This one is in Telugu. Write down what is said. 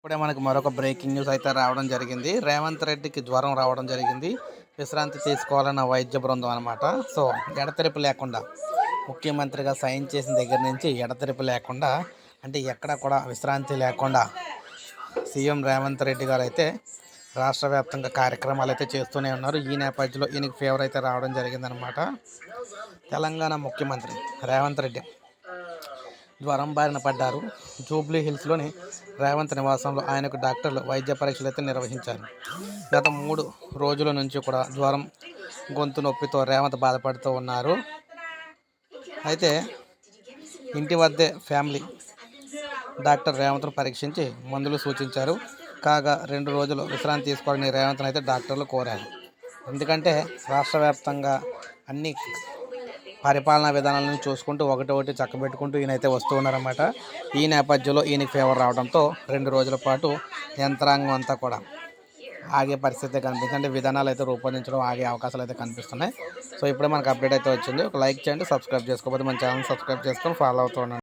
ఇప్పుడే మనకు మరొక బ్రేకింగ్ న్యూస్ అయితే రావడం జరిగింది. రేవంత్ రెడ్డికి జ్వరం రావడం జరిగింది. విశ్రాంతి తీసుకోవాలన్న వైద్య బృందం అనమాట సో ఎడతెరిపి లేకుండా ముఖ్యమంత్రిగా సైన్ చేసిన దగ్గర నుంచి ఎడతెరిపి లేకుండా అంటే ఎక్కడ కూడా విశ్రాంతి లేకుండా సీఎం రేవంత్ రెడ్డి గారు అయితే రాష్ట్ర వ్యాప్తంగా కార్యక్రమాలు అయితే చేస్తూనే ఉన్నారు. ఈ నేపథ్యంలో ఈయనకి ఫీవర్ అయితే రావడం జరిగిందనమాట తెలంగాణ ముఖ్యమంత్రి రేవంత్ రెడ్డి జ్వరం బారిన పడ్డారు. జూబ్లీ హిల్స్లోని రేవంత్ నివాసంలో ఆయనకు డాక్టర్లు వైద్య పరీక్షలు అయితే నిర్వహించారు. గత మూడు రోజుల నుంచి కూడా జ్వరం గొంతు నొప్పితో రేవంత్ బాధపడుతూ ఉన్నారు. అయితే ఇంటి వద్దే ఫ్యామిలీ డాక్టర్ రేవంత్ను పరీక్షించి మందులు సూచించారు. కాగా రెండు రోజులు విశ్రాంతి తీసుకోవాలని రేవంత్ని అయితే డాక్టర్లు కోరారు. ఎందుకంటే రాష్ట్ర వ్యాప్తంగా అన్ని పరిపాలనా విధానాలను చూసుకుంటూ ఒకటి ఒకటి చక్కబెట్టుకుంటూ ఈయనైతే వస్తూ ఉన్నారన్నమాట. ఈ నేపథ్యంలో ఈయనకి ఫీవర్ రావడంతో రెండు రోజుల పాటు యంత్రాంగం అంతా కూడా ఆగే పరిస్థితి కనిపిస్తుంది అంటే విధానాలు అయితే రూపొందించడం ఆగే అవకాశాలు అయితే కనిపిస్తున్నాయి. సో ఇప్పుడే మనకు అప్డేట్ అయితే వచ్చింది. ఒక లైక్ చేయండి సబ్స్క్రైబ్ చేసుకోకపోతే మన ఛానల్ సబ్స్క్రైబ్ చేసుకొని ఫాలో అవుతూ ఉండండి.